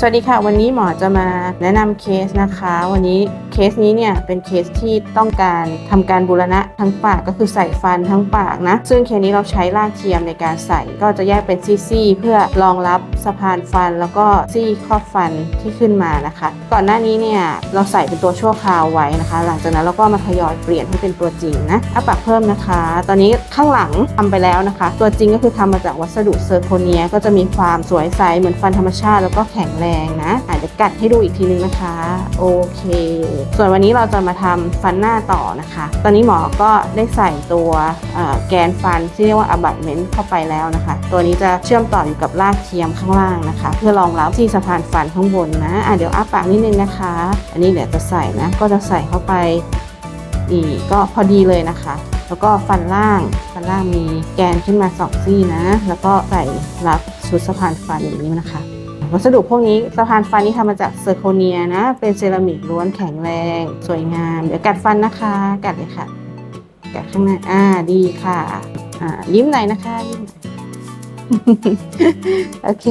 สวัสดีค่ะ วันนี้หมอจะมาแนะนำเคสนะคะ วันนี้เคสนี้เนี่ยเป็นเคสที่ต้องการทำการบูรณะทั้งปากก็คือใส่ฟันทั้งปากนะ ซึ่งเคสนี้เราใช้รากเทียมในการใส่ ก็จะแยกเป็นซี่ๆเพื่อรองรับสะพานฟันแล้วก็ซี่ครอบฟันที่ขึ้นมานะคะ ก่อนหน้านี้เนี่ยเราใส่เป็นตัวชั่วคราวไว้นะคะ หลังจากนั้นเราก็มาทยอยเปลี่ยนให้เป็นตัวจริงนะอ้าปากเพิ่มนะคะ ตอนนี้ข้างหลังทำไปแล้วนะคะ ตัวจริงก็คือทำมาจากวัสดุเซอร์โคเนีย ก็จะมีความสวยใสเหมือนฟันธรรมชาติแล้วก็แข็งแรงนะอาจจะกัดให้ดูอีกทีนึงนะคะโอเค ส่วนวันนี้เราจะมาทำฟันหน้าต่อนะคะ ตอนนี้หมอก็ได้ใส่ตัวแกนฟันที่เรียกว่า abutment เข้าไปแล้วนะคะ ตัวนี้จะเชื่อมต่ออยู่กับรากเทียมข้างล่างนะคะ เพื่อรองรับที่สะพานฟันข้างบนนะอะเดี๋ยวอ้าปากนิดนึงนะคะ อันนี้เดี๋ยวจะใส่นะก็จะใส่เข้าไปนี่ก็พอดีเลยนะคะแล้วก็ฟันล่างฟันล่างมีแกนขึ้นมาสองซี่นะ แล้วก็ใส่รับชุดสะพานฟันอย่างนี้นะคะ วัสดุพวกนี้สะพานฟันนี่ทำมาจากเซอร์โคเนียนะ เป็นเซรามิกล้วนแข็งแรง สวยงาม เดี๋ยวกัดฟันนะคะ กัดเลยค่ะ กัดข้างในอ่าดีค่ะอ่ายิ้มหน่อยนะคะยิ้มหน่อยโอเค